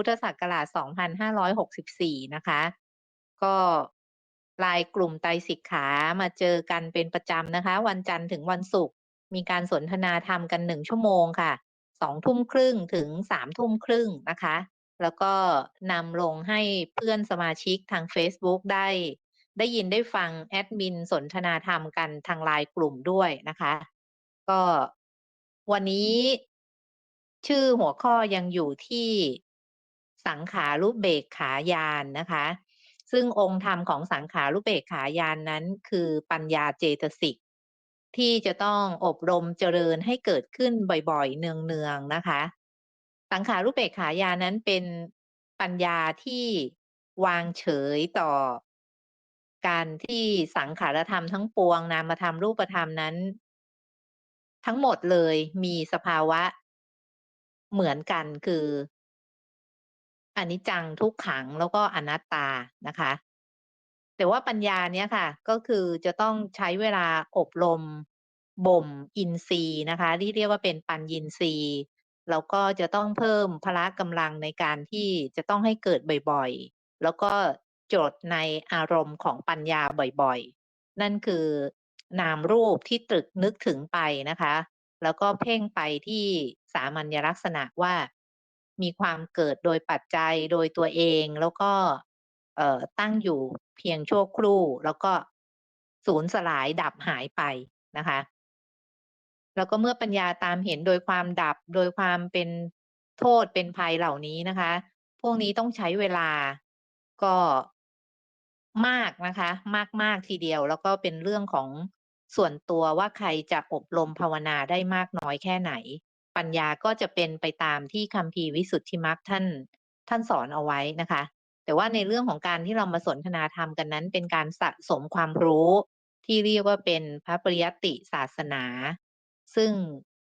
พุทธศักราช 2564 นะคะ ก็ไลน์กลุ่มไตสิกขามาเจอกันเป็นประจำนะคะ วันจันทร์ถึงวันศุกร์มีการสนทนาธรรมกัน1ชั่วโมงค่ะ2ทุ่มครึ่งถึง3ทุ่มครึ่งนะคะ แล้วก็นำลงให้เพื่อนสมาชิกทางเฟซบุ๊กได้ ได้ยินได้ฟังแอดมินสนทนาธรรมกันทางไลน์กลุ่มด้วยนะคะ ก็วันนี้ชื่อหัวข้อยังอยู่ที่ สังขารุเบกขายานนะคะ ซึ่งองค์ธรรมของสังขารุเบกขายานนั้น คือปัญญาเจตสิกที่จะต้องอบรมเจริญให้เกิดขึ้นบ่อยๆ เนืองๆนะคะ สังขารุเบกขายานนั้นเป็นปัญญาที่วางเฉยต่อ การที่สังขารธรรมทั้งปวงนามธรรมรูปธรรมนั้น ทั้งหมดเลยมีสภาวะเหมือนกันคือ อนิจจังทุกขังแล้วก็อนัตตานะคะ แต่ว่าปัญญาเนี้ยค่ะ ก็คือจะต้องใช้เวลาอบรมบ่มอินทรีย์นะคะ ที่เรียกว่าเป็นปัญญินทรีย์แล้วก็จะต้องเพิ่มพละกำลังในการที่จะต้องให้เกิดบ่อยๆ แล้วก็จดในอารมณ์ของปัญญาบ่อยๆ นั่นคือนามรูปที่ตรึกนึกถึงไปนะคะ แล้วก็เพ่งไปที่สามัญลักษณะว่า มีความเกิดโดยปัจจัยโดยตัวเอง แล้วก็เอ่อตั้งอยู่เพียงชั่วครู่ แล้วก็สูญสลายดับหายไปนะคะ แล้วก็เมื่อปัญญาตามเห็นโดยความดับโดยความเป็นโทษเป็นภัยเหล่านี้นะคะ พวกนี้ต้องใช้เวลาก็มากนะคะ มากๆทีเดียว แล้วก็เป็นเรื่องของส่วนตัวว่าใครจะอบรมภาวนาได้มากน้อยแค่ไหน ปัญญาก็จะเป็นไปตามที่คัมภีร์วิสุทธิมรรคท่านท่านสอนเอาไว้นะคะ แต่ว่าในเรื่องของการที่เรามาสนทนาธรรมกันนั้น เป็นการสะสมความรู้ที่เรียกว่าเป็นพระปริยติศาสนา ซึ่ง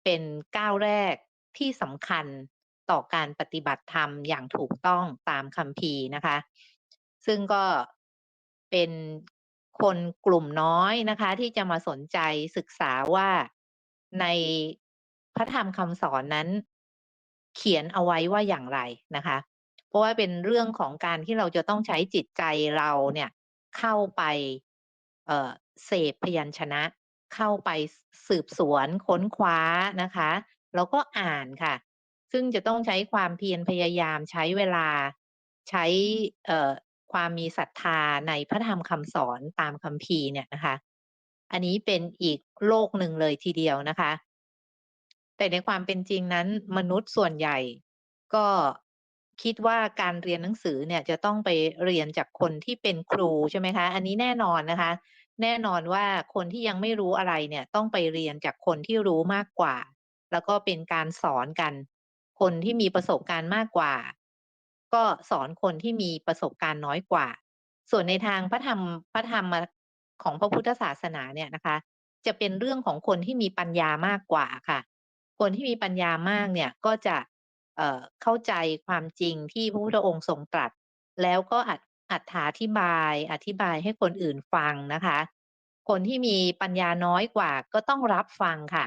เป็นก้าวแรกที่สำคัญต่อการปฏิบัติธรรมอย่างถูกต้องตามคัมภีร์นะคะ ซึ่งก็เป็นคนกลุ่มน้อยนะคะ ที่จะมาสนใจศึกษาว่าใน พระธรรมคำสอนนั้น เขียนเอาไว้ว่าอย่างไรนะคะ เพราะว่าเป็นเรื่องของการที่เราจะต้องใช้จิตใจเราเนี่ย เข้าไปเเสพพยัญชนะ เข้าไปสืบสวนค้นคว้านะคะ แล้วก็อ่านค่ะ ซึ่งจะต้องใช้ความเพียรพยายามใช้เวลาใช้ความมีศรัทธาในพระธรรมคำสอนตามคัมภีร์เนี่ยนะคะ อันนี้เป็นอีกโลกหนึ่งเลยทีเดียวนะคะ แต่ในความเป็นจริงนั้นมนุษย์ส่วนใหญ่ ก็คิดว่าการเรียนหนังสือเนี่ยจะต้องไปเรียนจากคนที่เป็นครูใช่ไหมคะ อันนี้แน่นอนนะคะ แน่นอนว่าคนที่ยังไม่รู้อะไรเนี่ยต้องไปเรียนจากคนที่รู้มากกว่า แล้วก็เป็นการสอนกัน คนที่มีประสบการณ์มากกว่า ก็สอนคนที่มีประสบการณ์น้อยกว่า ส่วนในทางพระธรรมพระธรรมของพระพุทธศาสนาเนี่ยนะคะ จะเป็นเรื่องของคนที่มีปัญญามากกว่าค่ะ คนที่มีปัญญามากเนี่ยก็จะเอ่อเข้าใจความจริงที่พระพุทธองค์ทรงตรัส แล้วก็อัดอัถาธิบาย อธิบายให้คนอื่นฟังนะคะ คนที่มีปัญญาน้อยกว่า ก็ต้องรับฟังค่ะ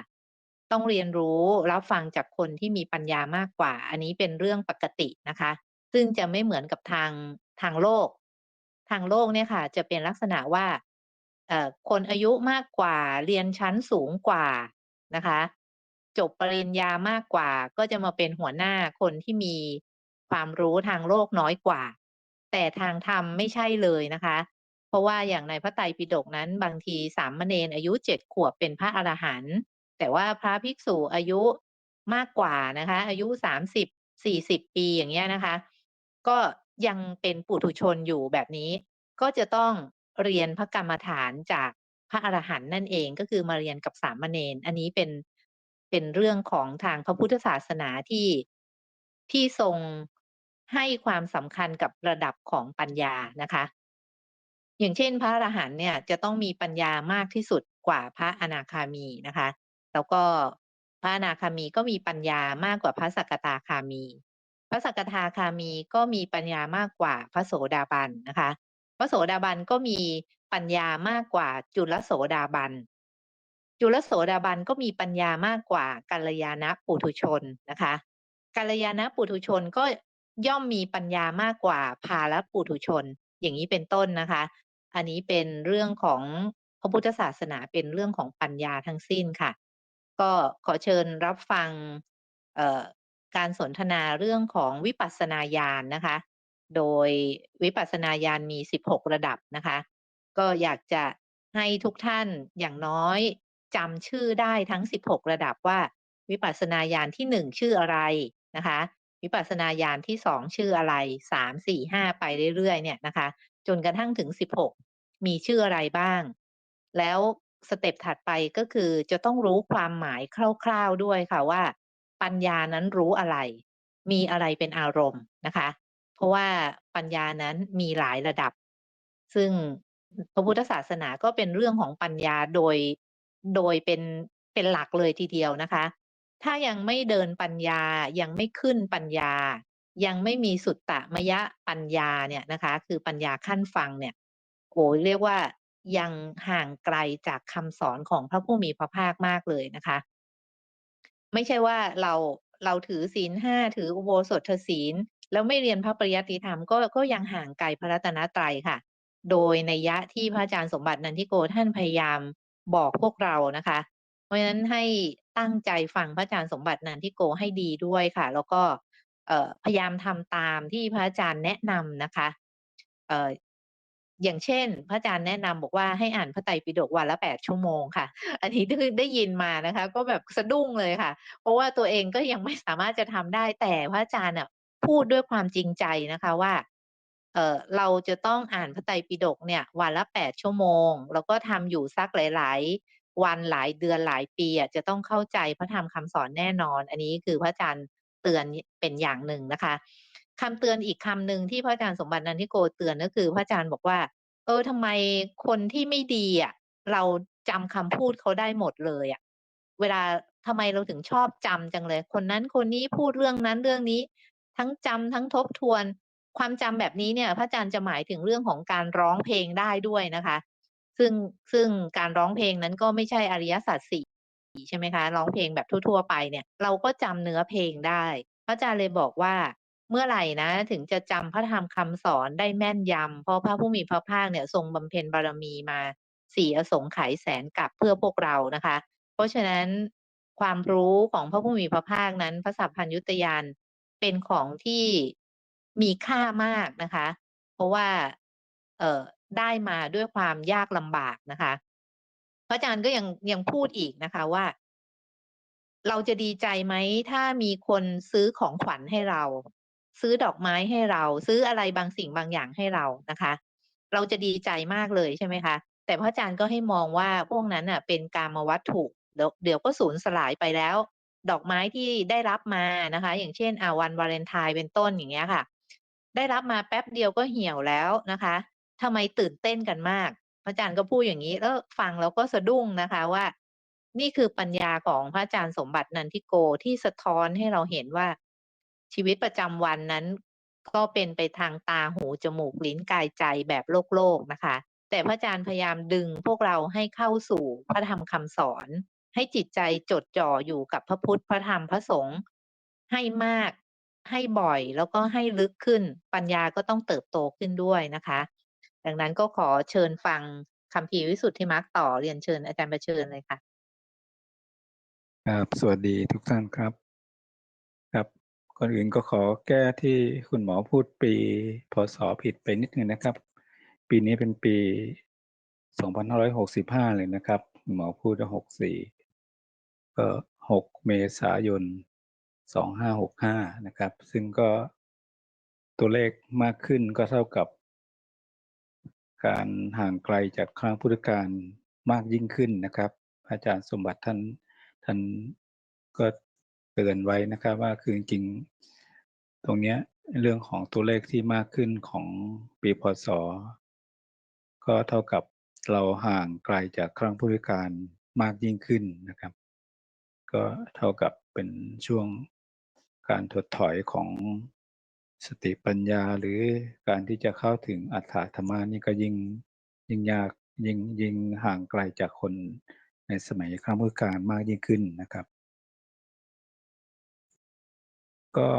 ต้องเรียนรู้รับฟังจากคนที่มีปัญญามากกว่า อันนี้เป็นเรื่องปกตินะคะ ซึ่งจะไม่เหมือนกับทางทางโลก ทางโลกเนี่ยค่ะ จะเป็นลักษณะว่าคนอายุมากกว่าเรียนชั้นสูงกว่านะคะ จบปริญญามากกว่า ก็จะมาเป็นหัวหน้าคนที่มีความรู้ทางโลกน้อยกว่า แต่ทางธรรมไม่ใช่เลยนะคะ เพราะว่าอย่างในพระไตรปิฎกนั้นบางทีสามเณรอายุเจ็ดขวบเป็นพระอรหันต์แต่ว่าพระภิกษุอายุมากกว่านะคะ อายุสามสิบสี่สิบปีอย่างเงี้ยนะคะ ก็ยังเป็นปุถุชนอยู่แบบนี้ ก็จะต้องเรียนพระกรรมฐานจากพระอรหันต์นั่นเองก็คือมาเรียนกับสามเณรอันนี้เป็น เป็นเรื่องของทางพระพุทธศาสนาที่ที่ทรงให้ความสำคัญกับระดับของปัญญานะคะ อย่างเช่น พระอรหันต์เนี่ยจะต้องมีปัญญามากที่สุดกว่าพระอนาคามีนะคะ แล้วก็พระอนาคามีก็มีปัญญามากกว่าพระสกทาคามี พระสกทาคามีก็มีปัญญามากกว่าพระโสดาบันนะคะ พระโสดาบันก็มีปัญญามากกว่าจุลโสดาบัน จุลโสดาบันก็มีปัญญามากกว่ากัลยาณปุถุชนนะคะกัลยาณปุถุชนก็ย่อมมีปัญญามากกว่าภาลปุถุชน อย่างนี้เป็นต้นนะคะ อันนี้เป็นเรื่องของพระพุทธศาสนาเป็นเรื่องของปัญญาทั้งสิ้นค่ะ ก็ขอเชิญรับฟังการสนทนาเรื่องของวิปัสสนาญาณนะคะ โดยวิปัสสนาญาณมี 16 ระดับนะคะ ก็อยากจะให้ทุกท่านอย่างน้อย จำชื่อได้ทั้ง 16 ระดับว่าวิปัสสนาญาณที่ 1 ชื่ออะไรนะคะ วิปัสสนาญาณที่ 2 ชื่ออะไร 3 4 5 ไปเรื่อยๆเนี่ยนะคะ จนกระทั่งถึง 16 มีชื่ออะไรบ้าง แล้วสเต็ปถัดไปก็คือจะต้องรู้ความหมายคร่าวๆด้วยค่ะว่า ปัญญานั้นรู้อะไร มีอะไรเป็นอารมณ์นะคะ เพราะว่าปัญญานั้นมีหลายระดับ ซึ่งพระพุทธศาสนาก็เป็นเรื่องของปัญญาโดย โดยเป็นเป็นหลักเลยทีเดียวนะคะ ถ้ายังไม่เดินปัญญายังไม่ขึ้นปัญญา ยังไม่มีสุตตะมยะปัญญาเนี่ยนะคะ คือปัญญาขั้นฟังเนี่ยโอ้เรียกว่ายังห่างไกลจากคำสอนของพระผู้มีพระภาคมากเลยนะคะ ไม่ใช่ว่าเราเราถือศีล5ถืออุโบสถศีล แล้วไม่เรียนพระปริยัติธรรมก็ก็ยังห่างไกลพระรัตนตรัยค่ะ โดยในยยะที่พระอาจารย์สมบัตินันทิโกท่านพยายาม บอกพวกเรานะคะ เพราะฉะนั้นให้ตั้งใจฟังพระอาจารย์สมบัตินันทิโกให้ดีด้วยค่ะ แล้วก็พยายามทำตามที่พระอาจารย์แนะนำนะคะเออย่างเช่น พระอาจารย์แนะนำบอกว่าให้อ่านพระไตรปิฎกวันละ8ชั่วโมงค่ะ อันนี้คือได้ยินมานะคะ ก็แบบสะดุ้งเลยค่ะ เพราะว่าตัวเองก็ยังไม่สามารถจะทำได้แต่พระอาจารย์น่ะพูดด้วยความจริงใจนะคะว่า เออเราจะต้องอ่านพระไตรปิฎกเนี่ยวันละ8ชั่วโมง แล้วก็ทำอยู่สักหลาย ๆ วันหลายเดือนหลายปีอะจะต้องเข้าใจพระธรรมคำสอนแน่นอน อันนี้คือพระอาจารย์เตือนเป็นอย่างหนึ่งนะคะคำเตือนอีกคำหนึ่งที่พระอาจารย์สมบัตินันทิโกเตือนก็คือพระอาจารย์บอกว่า เออทำไมคนที่ไม่ดีอะเราจำคำพูดเขาได้หมดเลยอะเวลาทำไมเราถึงชอบจำจังเลย คนนั้นคนนี้พูดเรื่องนั้นเรื่องนี้ ทั้งจำทั้งทบทวน ความจำแบบนี้เนี่ย พระอาจารย์จะหมายถึงเรื่องของการร้องเพลงได้ด้วยนะคะ ซึ่งซึ่งการร้องเพลงนั้นก็ไม่ใช่อริยสัจ4ใช่ไหมคะร้องเพลงแบบทั่ว ๆ ไปเนี่ย เราก็จำเนื้อเพลงได้ พระอาจารย์เลยบอกว่าเมื่อไหร่นะ ถึงจะจำพระธรรมคำสอนได้แม่นยำเพราะพระผู้มีพระภาคเนี่ยทรงบำเพ็ญบารมีมา4อสงไขยแสนกับเพื่อพวกเรานะคะ เพราะฉะนั้นความรู้ของพระผู้มีพระภาคนั้น พระสัพพัญญุตญาณเป็นของที่ มีค่ามากนะคะ เพราะว่าเอ่อได้มาด้วยความยากลำบากนะคะพระอาจารย์ก็ยังยังพูดอีกนะคะว่า เราจะดีใจไหมถ้ามีคนซื้อของขวัญให้เรา ซื้อดอกไม้ให้เรา ซื้ออะไรบางสิ่งบางอย่างให้เรานะคะ เราจะดีใจมากเลยใช่ไหมคะ แต่พระอาจารย์ก็ให้มองว่าพวกนั้นน่ะ เป็นการมาวัตถุเดี๋ยวเดี๋ยวก็สูญสลายไปแล้ว ดอกไม้ที่ได้รับมานะคะ อย่างเช่นอ่าวันวาเลนไทน์เป็นต้นอย่างเงี้ยค่ะ ได้รับมาแป๊บเดียวก็เหี่ยวแล้วนะคะทำไมตื่นเต้นกันมาก พระอาจารย์ก็พูดอย่างงี้เออฟังแล้วก็สะดุ้งนะคะว่า นี่คือปัญญาของพระอาจารย์สมบัตินันทิโกที่สะท้อนให้เราเห็นว่าชีวิตประจำวันนั้น ก็เป็นไปทางตาหูจมูกลิ้นกายใจแบบโลกๆนะคะ แต่พระอาจารย์พยายามดึงพวกเราให้เข้าสู่พระธรรมคำสอน ให้จิตใจจดจ่ออยู่กับพระพุทธพระธรรมพระสงฆ์ให้มาก ให้บ่อยแล้วก็ให้ลึกขึ้น ปัญญาก็ต้องเติบโตขึ้นด้วยนะคะ ดังนั้นก็ขอเชิญฟังคัมภีวิสุทธิมรรคต่อเรียนเชิญอาจารย์ประเชิญเลยค่ะครับสวัสดีทุกท่านครับ ครับก่อนอื่นก็ขอแก้ที่คุณหมอพูดปีพศ.ผิดไปนิดนึงนะครับ ปีนี้เป็นปี 2565 เลยนะครับ หมอพูดว่า64ก็6เมษายน 2565นะครับ ซึ่งก็ตัวเลขมากขึ้นก็เท่ากับ การห่างไกลจากครั้งพุทธกาลมากยิ่งขึ้นนะครับ อาจารย์สมบัติท่านท่านก็เตือนไว้นะครับ ว่าคือจริงๆตรงเนี้ยเรื่องของตัวเลขที่มากขึ้นของปีพศ.ก็เท่ากับเราห่างไกลจากครั้งพุทธกาลมากยิ่งขึ้นนะครับ ก็เท่ากับเป็นช่วง การถดถอยของสติปัญญาหรือการที่จะเข้าถึงอรรถธรรมะนี่ก็ยิ่งยิ่งยากยิ่งยิ่งห่างไกลจากคนในสมัยครั้งพุทธกาลมากยิ่งขึ้นนะครับ ก็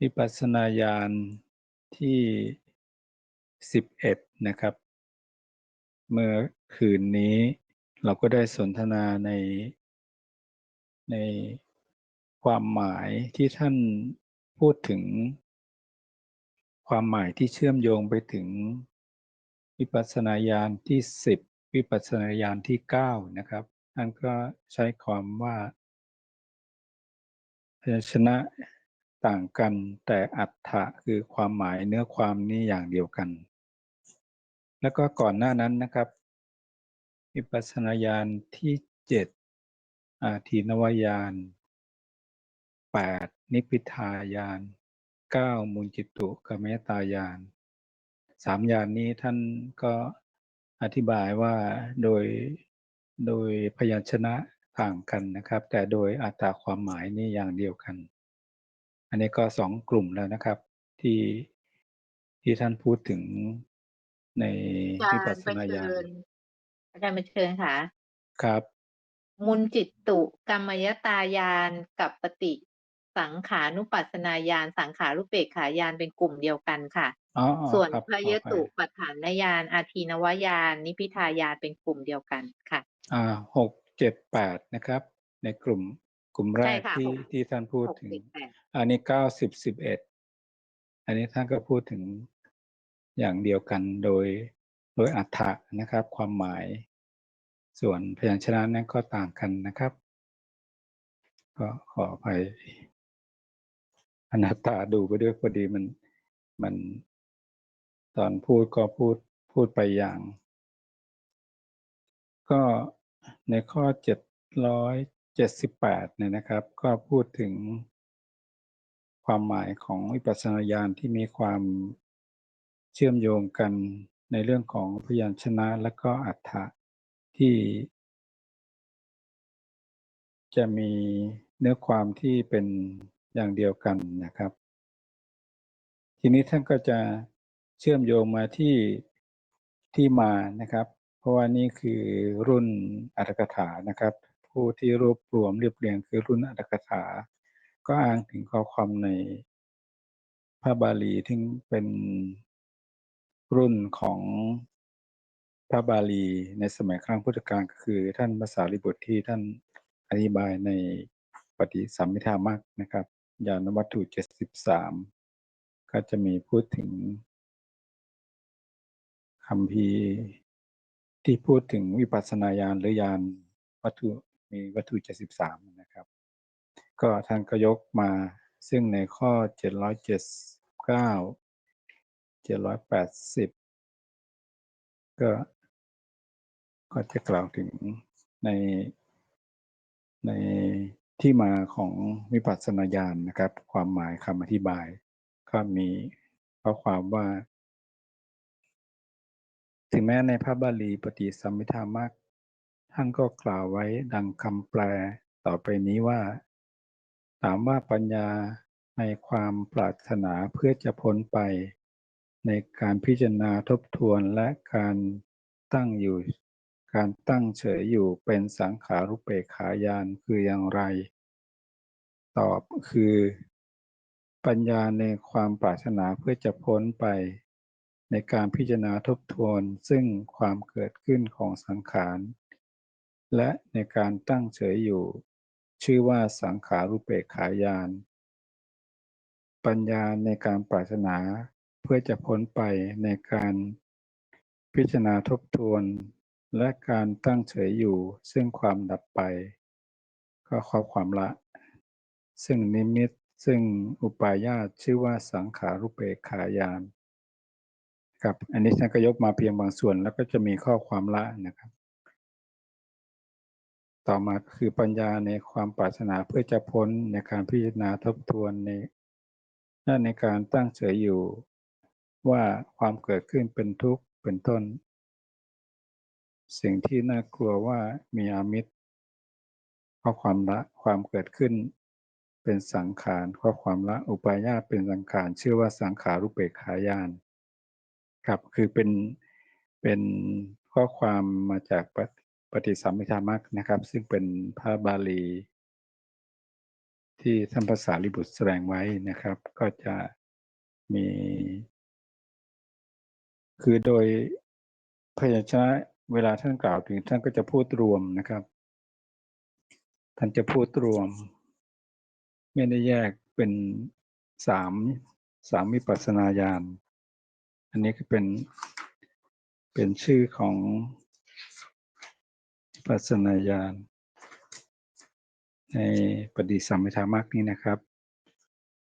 วิปัสสนาญาณที่สิบเอ็ดนะครับ เมื่อคืนนี้เราก็ได้สนทนาในใน ความหมายที่ท่านพูดถึง ความหมายที่เชื่อมโยงไปถึงวิปัสสนาญาณที่สิบวิปัสสนาญาณที่เก้านะครับท่านก็ใช้ความว่าพยัญชนะต่างกันแต่อัตถะคือความหมายเนื้อความนี้อย่างเดียวกัน แล้วก็ก่อนหน้านั้นนะครับวิปัสสนาญาณที่เจ็ดอาทีนวายาน แปดนิพพิทายานเก้ามุนจิตุกเมตายานสามญาณนี้ท่านก็อธิบายว่าโดยโดยพยัญชนะต่างกันนะครับ แต่โดยอัตราความหมายนี่อย่างเดียวกัน อันนี้ก็สองกลุ่มแล้วนะครับ ที่ที่ท่านพูดถึงในอาวิจาปัรสย์สประนาเชิญาณญอาจารย์ประเชิญค่ะ ครับ มุนจิตตุกรรมยตายานกับปฏิ สังขานุปัสสนาญาณสังขารุปเปกขายานเป็นกลุ่มเดียวกันค่ะอ๋อส่วนครับพขอยอภัตุยปัฏฐานญาณอาทีนวายานนิพพิทายานเป็นกลุ่มเดียวกันค่ะ อ่าหกเจ็ดแปดนะครับ ในกลุ่มกลุ่มแรใช่กค่ะที่หกที่ท่านพูดหกถึงสิบแปดอันนี้เก้าสิบสิบเอ็ดอันนี้ท่านก็พูดถึงอย่างเดียวกันโดยโดยอัฏฐะนะครับ ความหมาย ส่วนพยัญชนะนั้นก็ต่างกันนะครับ ก็ขออภัย อนาตตาดูไปด้วยพอดีมันมัน ตอนพูดก็พูดพูดไปอย่าง ก็ในข้อเจ็ดร้อยเจ็ดสิบแปดเนี่ยนะครับ ก็พูดถึงความหมายของวิปัสสนาญาณที่มีความเชื่อมโยงกันในเรื่องของพยัญชนะและก็อัฏฐะที่ จะมีเนื้อความที่เป็น อย่างเดียวกันนะครับ ทีนี้ท่านก็จะเชื่อมโยงมาที่ที่มานะครับ เพราะว่านี่คือรุ่นอัตถกถานะครับ ผู้ที่รวบรวมเรียบเรียงคือรุ่นอัตถกถา ก็อ้างถึงข้อความในพระบาลีที่เป็นรุ่นของพระบาลีในสมัยครั้งพุทธกาลก็คือ ท่านภาษาลิบุตรที่ท่านอธิบายในปฏิสัมมิทามักนะครับ ยานวัตถุเจ็ดสิบสามก็จะมีพูดถึงคำพีที่พูดถึงวิปัสสนาญาณหรือญาณวัตถุมีวัตถุเจ็ดสิบสามนะครับ ก็ท่านก็ยกมาซึ่งในข้อเจ็ดร้อยเจ็ดเก้าเจ็ดร้อยแปดสิบก็ก็จะกล่าวถึงในใน ที่มาของวิปัสสนาญาณนะครับ ความหมายคำอธิบาย ก็มีข้อความว่า ถึงแม้ในพระบาลีปฏิสัมมิทามักท่านก็กล่าวไว้ดังคำแปลต่อไปนี้ว่า ถามว่าปัญญาในความปรารถนาเพื่อจะพ้นไป ในการพิจารณาทบทวนและการตั้งอยู่ การตั้งเฉยอยู่เป็นสังขารุปเปกขายานคืออย่างไร ตอบคือ ปัญญาในความปรารถนาเพื่อจะพ้นไป ในการพิจารณาทบทวนซึ่งความเกิดขึ้นของสังขาร และในการตั้งเฉยอยู่ ชื่อว่าสังขารุปเปกขายาน ปัญญาในการปรารถนาเพื่อจะพ้นไปในการพิจารณาทบทวน และการตั้งเฉยอยู่ซึ่งความดับไป ก็ข้อความละ ซึ่งนิมิตซึ่งอุปายาตชื่อว่าสังขารุเปขายานครับอันนี้ท่านก็ยกมาเพียงบางส่วนแล้วก็จะมีข้อความละนะครับ ต่อมาคือปัญญาในความปรารถนาเพื่อจะพ้นในการพิจารณาทบทวนในและในการตั้งเฉยอยู่ว่าความเกิดขึ้นเป็นทุกข์เป็นต้น สิ่งที่น่ากลัวว่ามีอามิตรข้อความละความเกิดขึ้น เป็นสังขารข้อความละอุปายาตเป็นสังขารชื่อว่าสังขารุปเปกขายานครับคือเป็นเป็นข้อความมาจากปฏิปฏิสัมมิธามักนะครับ ซึ่งเป็นพระบาลี ที่ท่านภาษาลิบุตรแสดงไว้นะครับ ก็จะมี คือโดยพยัญชนะ เวลาท่านกล่าวถึงท่านก็จะพูดรวมนะครับ ท่านจะพูดรวม ไม่ได้แยกเป็นสามสามวิปัสนาญาณ อันนี้ก็เป็นเป็นชื่อของปัสนาญาณในปฏิสัมพิธามรรคนี้นะครับ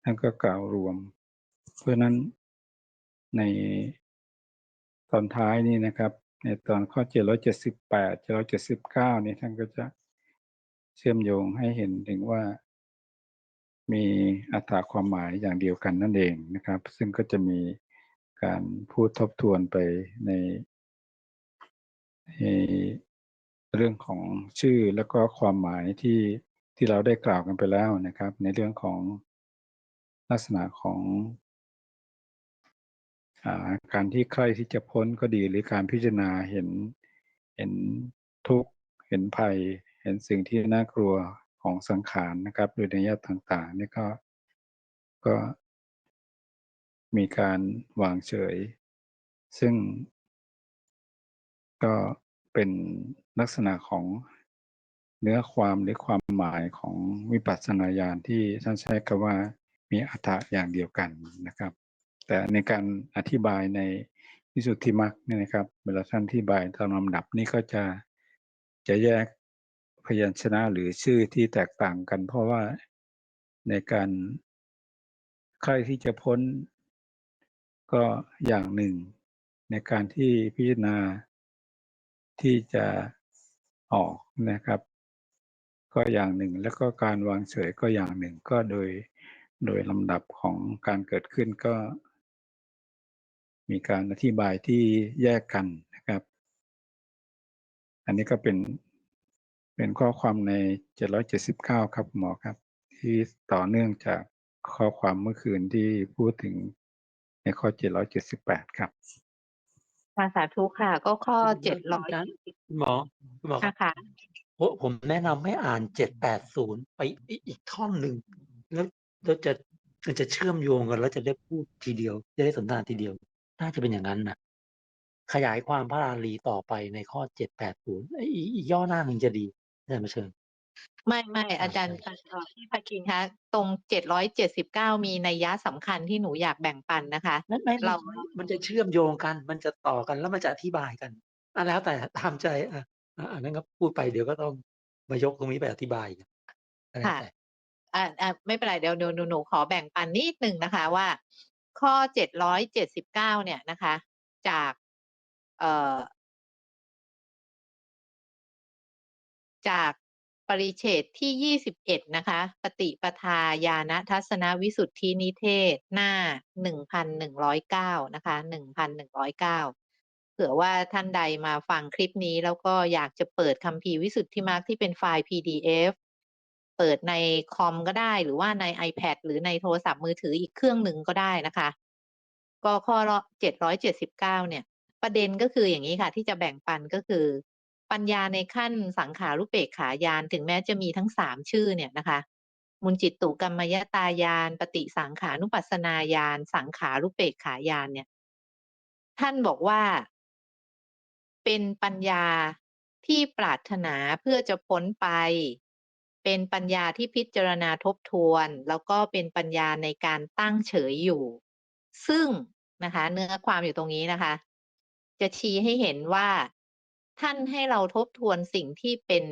ท่านก็กล่าวรวม เพราะฉะนั้นในตอนท้ายนี่นะครับ ในตอนข้อ 778 779 นี่ท่านก็จะเชื่อมโยงให้เห็นถึงว่า มีอัตราความหมายอย่างเดียวกันนั่นเองนะครับ ซึ่งก็จะมีการพูดทบทวนไปในในเรื่องของชื่อแล้วก็ความหมายที่ที่เราได้กล่าวกันไปแล้วนะครับ ในเรื่องของลักษณะของ การที่ใครที่จะพ้นก็ดีหรือการพิจารณาเห็นเห็นทุกข์เห็นภัย เห็นสิ่งที่น่ากลัวของสังขารนะครับ โดยในยะต่างๆนี่ก็ก็มีการวางเฉย ซึ่ง ก็เป็นลักษณะของเนื้อความหรือความหมายของวิปัสสนาญาณที่ท่านใช้คำว่ามีอัตถะอย่างเดียวกันนะครับ แต่ในการอธิบายในวิสุทธิมรรคเนี่ยนะครับ เวลาท่านอธิบายตามลำดับนี่ก็จะจะแยกพยัญชนะหรือชื่อที่แตกต่างกัน เพราะว่าในการใครที่จะพ้นก็อย่างหนึ่ง ในการที่พิจารณาที่จะออกนะครับ ก็อย่างหนึ่งแล้วก็การวางเฉยก็อย่างหนึ่งก็โดยโดยลำดับของการเกิดขึ้นก็ มีการอธิบายที่แยกกันนะครับ อันนี้ก็เป็นเป็นข้อความใน 779 ครับหมอครับ ที่ต่อเนื่องจากข้อความเมื่อคืนที่พูดถึงในข้อ 778 ครับค่ะสาธุค่ะ ก็ข้อเจ็ดร้อยอาจารย์คุณหมอคุณหมอครับค่ะผมผมแนะนำให้อ่านเจ็ดแปดศูนย์ไปอีกอีกท่อนหนึ่งแล้วแล้วจะมันจะเชื่อมโยงกันแล้วจะได้พูดทีเดียว จะได้สนทนาทีเดียว น่าจะเป็นอย่างนั้นนะ ขยายความพระราลีต่อไปในข้อเจ็ดแปดศูนย์อีกย่อหน้าหนึ่งจะดีอาจารย์มาเชิญ ไม่ไม่อ่าอาจารย์ใช่เอ่อพี่ภาคินคะตรงเจ็ดร้อยเจ็ดสิบเก้ามีนัยยะสำคัญที่หนูอยากแบ่งปันนะคะ นั่นไม่เราเรา มันจะเชื่อมโยงกัน มันจะต่อกันแล้วมันจะอธิบายกันอะแล้วแต่ตามใจอะอะอันนั้นก็พูดไปเดี๋ยวก็ต้องมายกตรงนี้ไปอธิบายอีกก็แล้วค่ะ แต่อ่าอ่าไม่เป็นไรเดี๋ยวเดี๋ยวหนูหนูขอแบ่งปันนิดหนึ่งนะคะว่า ข้อเจ็ดร้อยเจ็ดสิบเก้าเนี่ยนะคะ จากเอ่อจากปริเฉดที่ยี่สิบเอ็ดนะคะ ปฏิปทาญาณทัศนวิสุทธินิเทศหน้าหนึ่งพันหนึ่งร้อยเก้านะคะหนึ่งพันหนึ่งร้อยเก้าเผื่อว่าท่านใดมาฟังคลิปนี้แล้วก็อยากจะเปิดคัมภีวิสุทธิมรรคที่เป็นไฟล์ PDF เปิดในคอมก็ได้หรือว่าใน iPad หรือในโทรศัพท์มือถืออีกเครื่องหนึ่งก็ได้นะคะก็ข้อเจ็ดร้อยเจ็ดสิบเก้าเนี่ย ประเด็นก็คืออย่างนี้ค่ะ ที่จะแบ่งปันก็คือ ปัญญาในขั้นสังขารุเปกขายานถึงแม้จะมีทั้งสามชื่อเนี่ยนะคะมุนจิตตุกรรมยตายาน ปฏิสังขานุปัสนาญาณสังขารุเปกขายานเนี่ย ท่านบอกว่า เป็นปัญญาที่ปรารถนาเพื่อจะพ้นไป เป็นปัญญาที่พิจารณาทบทวน แล้วก็เป็นปัญญาในการตั้งเฉยอยู่ ซึ่งนะคะ เนื้อความอยู่ตรงนี้นะคะ จะชี้ให้เห็นว่าท่านให้เราทบทวนสิ่งที่เป็น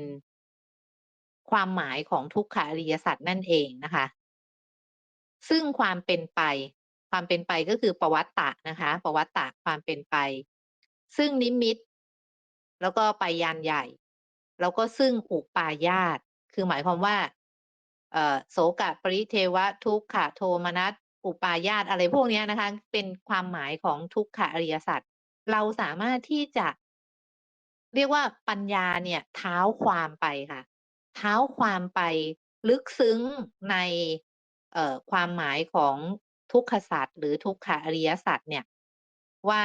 ความหมายของทุกขอริยสัจนั่นเองนะคะ ซึ่งความเป็นไป ความเป็นไปก็คือประวัตตะนะคะประวัตตะความเป็นไป ซึ่งนิมิต แล้วก็ไปยานใหญ่ แล้วก็ซึ่งอุปายาต คือหมายความว่าโสกะปริเทวะทุกขะโทมนัสอุปายาตอะไรพวกนี้นะคะ เป็นความหมายของทุกขะอริยสัจเราสามารถที่จะเรียกว่าปัญญาเนี่ยเท้าความไปค่ะ เท้าความไปลึกซึ้งในความหมายของทุกขสัจหรือทุกขอริยสัจเนี่ย ว่า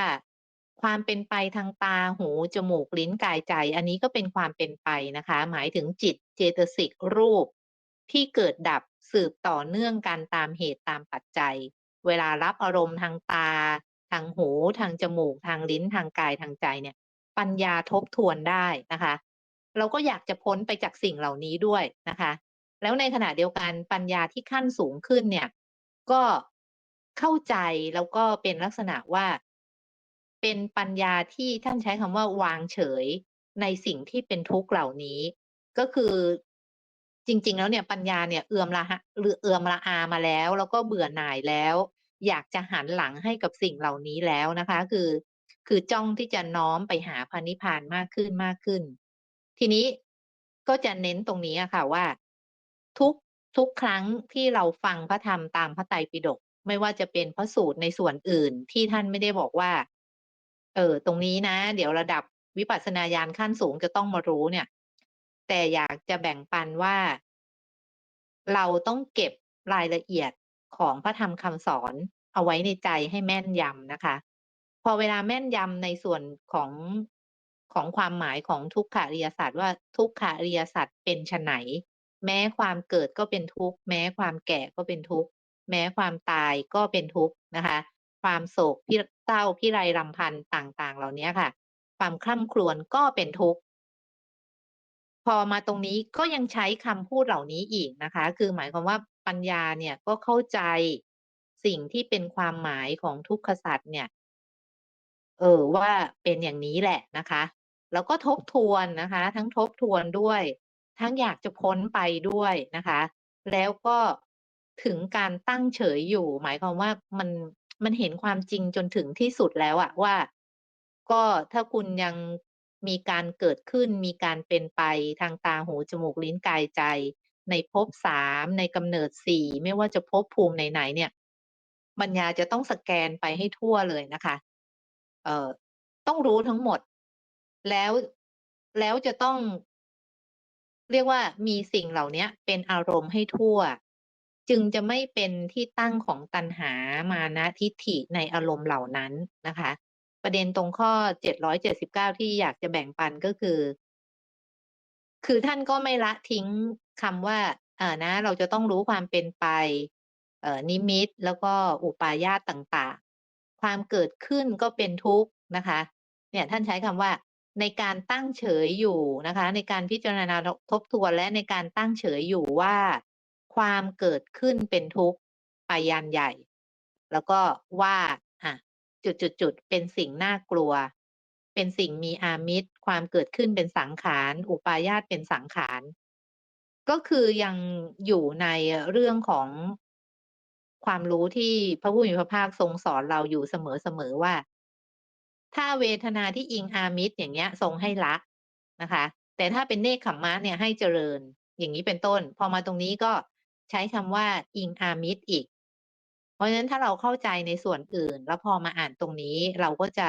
ความเป็นไปทางตาหูจมูกลิ้นกายใจ อันนี้ก็เป็นความเป็นไปนะคะ หมายถึงจิตเจตสิกรูป ที่เกิดดับสืบต่อเนื่องกันตามเหตุตามปัจจัย เวลารับอารมณ์ทางตา ทางหูทางจมูก ทางลิ้นทางกายทางใจเนี่ย ปัญญาทบทวนได้นะคะ เราก็อยากจะพ้นไปจากสิ่งเหล่านี้ด้วยนะคะ แล้วในขณะเดียวกันปัญญาที่ขั้นสูงขึ้นเนี่ย ก็เข้าใจแล้วก็เป็นลักษณะว่า เป็นปัญญาที่ท่านใช้คำว่าวางเฉยในสิ่งที่เป็นทุกข์เหล่านี้ ก็คือจริง ๆ แล้วเนี่ยปัญญาเนี่ยเอื่อมละหะหรือเอื่อมละอามาแล้ว แล้วก็เบื่อหน่ายแล้ว อยากจะหันหลังให้กับสิ่งเหล่านี้แล้วนะคะ คือ คือจ้องที่จะน้อมไปหาพระนิพพานมากขึ้นมากขึ้น ทีนี้ก็จะเน้นตรงนี้อะค่ะว่า ทุกทุกครั้งที่เราฟังพระธรรมตามพระไตรปิฎกไม่ว่าจะเป็นพระสูตรในส่วนอื่นที่ท่านไม่ได้บอกว่า เออ ตรงนี้นะ เดี๋ยวระดับวิปัสสนาญาณขั้นสูงจะต้องมารู้เนี่ย แต่อยากจะแบ่งปันว่า เราต้องเก็บรายละเอียดของพระธรรมคำสอนเอาไว้ในใจให้แม่นยำนะคะ พอเวลาแม่นยำในส่วนของของความหมายของทุกขอริยศาสัจว่าทุกขอริยศาสัจเป็นชไฉนแม้ความเกิดก็เป็นทุกข์ แม้ความแก่ก็เป็นทุกข์ แม้ความตายก็เป็นทุกข์นะคะ ความโศกพิ เศร้าพิไรรำพันต่างๆ เหล่านี้ค่ะ ความคร่ำครวญก็เป็นทุกข์พอมาตรงนี้ก็ยังใช้คำพูดเหล่านี้อีกนะคะ คือหมายความว่าปัญญาเนี่ยก็เข้าใจสิ่งที่เป็นความหมายของทุกขสัจเนี่ย เออว่าเป็นอย่างนี้แหละนะคะ แล้วก็ทบทวนนะคะ ทั้งทบทวนด้วย ทั้งอยากจะพ้นไปด้วยนะคะ แล้วก็ถึงการตั้งเฉยอยู่ หมายความว่ามัน มันเห็นความจริงจนถึงที่สุดแล้วอะว่า ก็ถ้าคุณยังมีการเกิดขึ้นมีการเป็นไปทางตาหูจมูกลิ้นกายใจ ในภพสามในกำเนิดสี่ไม่ว่าจะภพภูมิไหนๆเนี่ยปัญญาจะต้องสแกนไปให้ทั่วเลยนะคะ เอ่อต้องรู้ทั้งหมด แล้วแล้วจะต้อง เรียกว่ามีสิ่งเหล่านี้เป็นอารมณ์ให้ทั่ว จึงจะไม่เป็นที่ตั้งของตัณหามานะทิฏฐิในอารมณ์เหล่านั้นนะคะ ประเด็นตรงข้อ 779 ที่อยากจะแบ่งปันก็คือ คือท่านก็ไม่ละทิ้งคำว่าเอ่อนะ เราจะต้องรู้ความเป็นไปเออนิมิตแล้วก็อุปาญาตต่างๆ ความเกิดขึ้นก็เป็นทุกข์นะคะ เนี่ยท่านใช้คำว่าในการตั้งเฉยอยู่นะคะ ในการพิจารณาทบทวนและในการตั้งเฉยอยู่ว่า ความเกิดขึ้นเป็นทุกข์ปายานใหญ่ แล้วก็ว่าอะจุดๆๆเป็นสิ่งน่ากลัว เป็นสิ่งมีอามิตร ความเกิดขึ้นเป็นสังขาร อุปาญาตเป็นสังขาร ก็คือยังอยู่ในเรื่องของความรู้ที่พระผู้มีพระภาคทรงสอนเราอยู่เสมอๆว่า ถ้าเวทนาที่อิงอามิตรอย่างเงี้ยทรงให้ละนะคะ แต่ถ้าเป็นเนกขัมมะเนี่ยให้เจริญอย่างนี้เป็นต้น พอมาตรงนี้ก็ ใช้คำว่าอิงอามิตรอีก เพราะฉะนั้นถ้าเราเข้าใจในส่วนอื่น แล้วพอมาอ่านตรงนี้เราก็จะ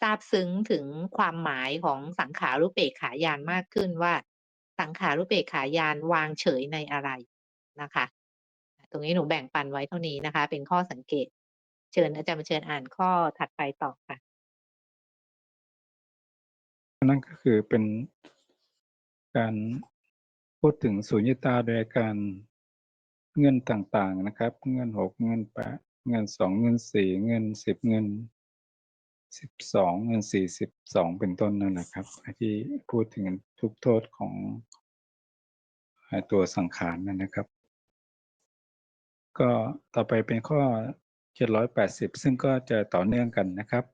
ซาบซึ้งถึงความหมายของสังขารุเปกขายานมากขึ้นว่า สังขารุเปกขายานวางเฉยในอะไรนะคะ ตรงนี้หนูแบ่งปันไว้เท่านี้นะคะ เป็นข้อสังเกต เชิญอาจารย์มาเชิญอ่านข้อถัดไปต่อค่ะนั่นก็คือเป็นการพูดถึงสุญญตาโดยการ เงินต่างๆนะครับ เงินหกเงินแปดเงินสองเงินสี่เงินสิบเงินสิบสองเงินสี่สิบสองเป็นต้นนั่นนะครับที่พูดถึงทุกโทษของตัวสังขารนั่นนะครับ ก็ต่อไปเป็นข้อเจ็ดร้อยแปดสิบซึ่งก็จะต่อเนื่องกันนะครับ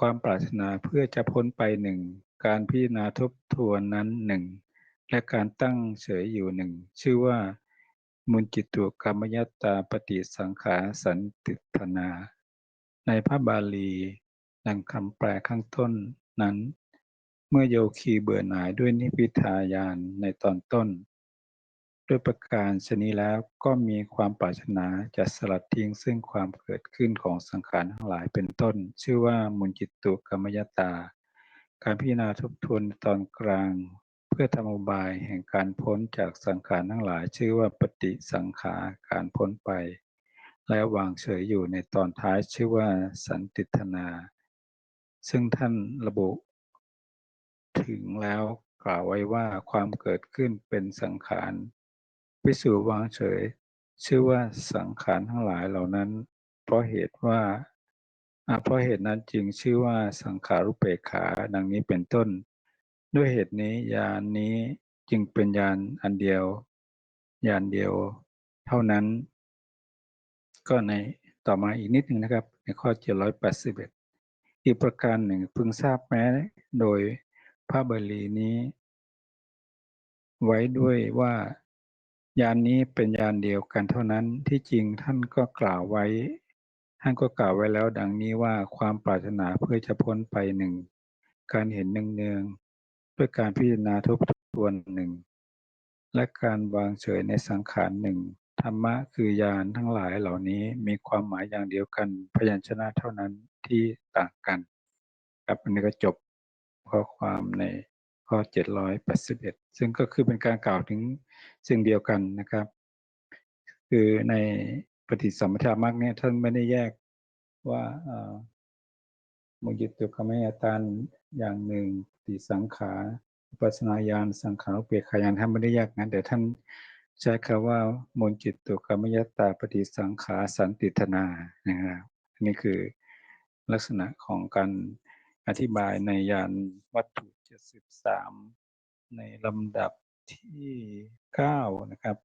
ความปรารถนาเพื่อจะพ้นไปหนึ่งการพิจารณาทบทวนนั้นหนึ่งและการตั้งเฉยอยู่หนึ่งชื่อว่า มุนจิตุกรรมยตตาปฏิสังขารสันติธนา ในพระบาลีดังคำแปลข้างต้นนั้น เมื่อโยคีเบื่อหน่ายด้วยนิพิทายานในตอนต้น ด้วยประการชนี้แล้วก็มีความปรารถนาจะสลัดทิ้งซึ่งความเกิดขึ้นของสังขารทั้งหลายเป็นต้น ชื่อว่ามุนจิตตุกรรมยตา การพิจารณาทบทวนตอนกลาง พื่อทำอุบายแห่งการพ้นจากสังขารทั้งหลายชื่อว่าปฏิสังขารการพ้นไป และวางเฉยอยู่ในตอนท้ายชื่อว่าสันติธนา ซึ่งท่านระบุ ถึงแล้วกล่าวไว้ว่าความเกิดขึ้นเป็นสังขารวิสูวางเฉย ชื่อว่าสังขารทั้งหลายเหล่านั้น เพราะเหตุว่าอ่าเพราะเหตุนั้นจึงชื่อว่าสังขารุเปกขาดังนี้เป็นต้น ด้วยเหตุนี้ยานนี้จึงเป็นยานอันเดียวยานเดียวเท่านั้น ก็ในต่อมาอีกนิดหนึ่งนะครับ ในข้อ 781 อีกประการหนึ่งพึงทราบแม้โดยพระบาลีนี้ ไว้ด้วยว่ายานนี้เป็นยานเดียวกันเท่านั้นที่จริงท่านก็กล่าวไว้ ท่านก็กล่าวไว้แล้วดังนี้ว่าความปรารถนาเพื่อจะพ้นไปหนึ่ง การเห็นเนือง ด้วยการพิจารณาทบทวนหนึ่งและการวางเฉยในสังขารหนึ่งธรรมะคือยานทั้งหลายเหล่านี้มีความหมายอย่างเดียวกัน พยัญชนะเท่านั้นที่ต่างกัน ครับอันนี้ก็จบข้อความในข้อ 781 ซึ่งก็คือเป็นการกล่าวถึงสิ่งเดียวกันนะครับ คือในปฏิสัมพิธามรรคเนี่ยท่านไม่ได้แยกว่า มุจิตุกรรมยตานอย่างหนึ่งปฏิสังขารอุปัสนาญาณสังขารอุเปกขายานท่านไม่ได้แยกนั้นแต่ท่านใช้คำว่ามุจิตุกรรมยตาปฏิสังขารสันติธนานะครับอันนี้คือลักษณะของการอธิบายในยานวัตถุ73 ในลำดับที่ 9 นะครับ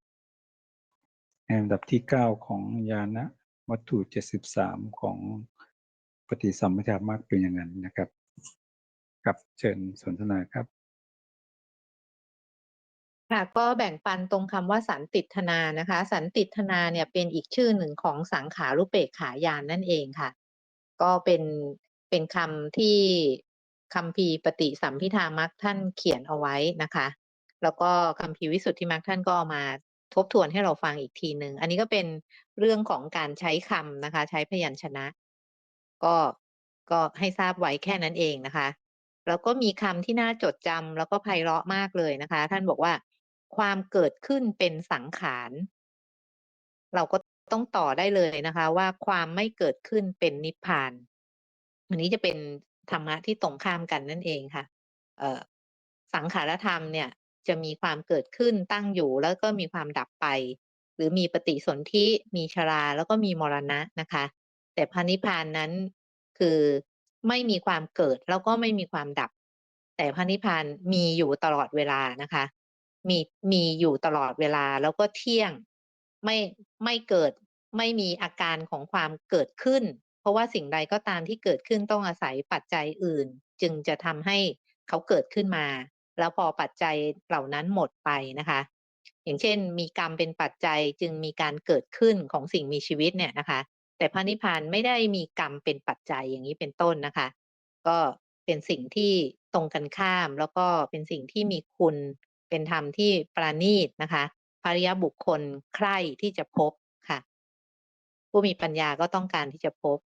ลำดับที่ 9 ของยานะวัตถุ 73 ของ ปฏิสัมพิธามรรคเป็นอย่างนั้นนะครับครับเชิญสนทนาครับค่ะก็แบ่งปันตรงคำว่าสันติทนานะคะ สันติทนาเนี่ยเป็นอีกชื่อหนึ่งของสังขารุเปกขายานนั่นเองค่ะ ก็เป็นเป็นคำที่คำพีปฏิสัมพิธามักท่านเขียนเอาไว้นะคะ แล้วก็คำพีวิสุทธิมักท่านก็เอามาทบทวนให้เราฟังอีกทีหนึ่งอันนี้ก็เป็นเรื่องของการใช้คำนะคะ ใช้พยัญชนะ ก็ ก็ให้ทราบไว้แค่นั้นเองนะคะ แล้วก็มีคำที่น่าจดจำ แล้วก็ไพเราะมากเลยนะคะ ท่านบอกว่า ความเกิดขึ้นเป็นสังขาร เราก็ต้องต่อได้เลยนะคะว่า ความไม่เกิดขึ้นเป็นนิพพาน อันนี้จะเป็นธรรมะที่ตรงข้ามกันนั่นเองค่ะ เอ่อ สังขารธรรมเนี่ยจะมีความเกิดขึ้นตั้งอยู่ แล้วก็มีความดับไป หรือมีปฏิสนธิ มีชรา แล้วก็มีมรณะนะคะ แต่พระนิพพานนั้นคือไม่มีความเกิดแล้วก็ไม่มีความดับ แต่พระนิพพานมีอยู่ตลอดเวลานะคะ มีมีอยู่ตลอดเวลาแล้วก็เที่ยงไม่ไม่เกิดไม่มีอาการของความเกิดขึ้น เพราะว่าสิ่งใดก็ตามที่เกิดขึ้นต้องอาศัยปัจจัยอื่น จึงจะทำให้เขาเกิดขึ้นมา แล้วพอปัจจัยเหล่านั้นหมดไปนะคะ อย่างเช่น มีกรรมเป็นปัจจัยจึงมีการเกิดขึ้นของสิ่งมีชีวิตเนี่ยนะคะ แต่พระนิพพานไม่ได้มีกรรมเป็นปัจจัยอย่างนี้เป็นต้นนะคะ ก็เป็นสิ่งที่ตรงกันข้าม แล้วก็เป็นสิ่งที่มีคุณเป็นธรรมที่ประณีตนะคะภริยบุคคลใคร่ที่จะพบค่ะ ผู้มีปัญญาก็ต้องการที่จะพบ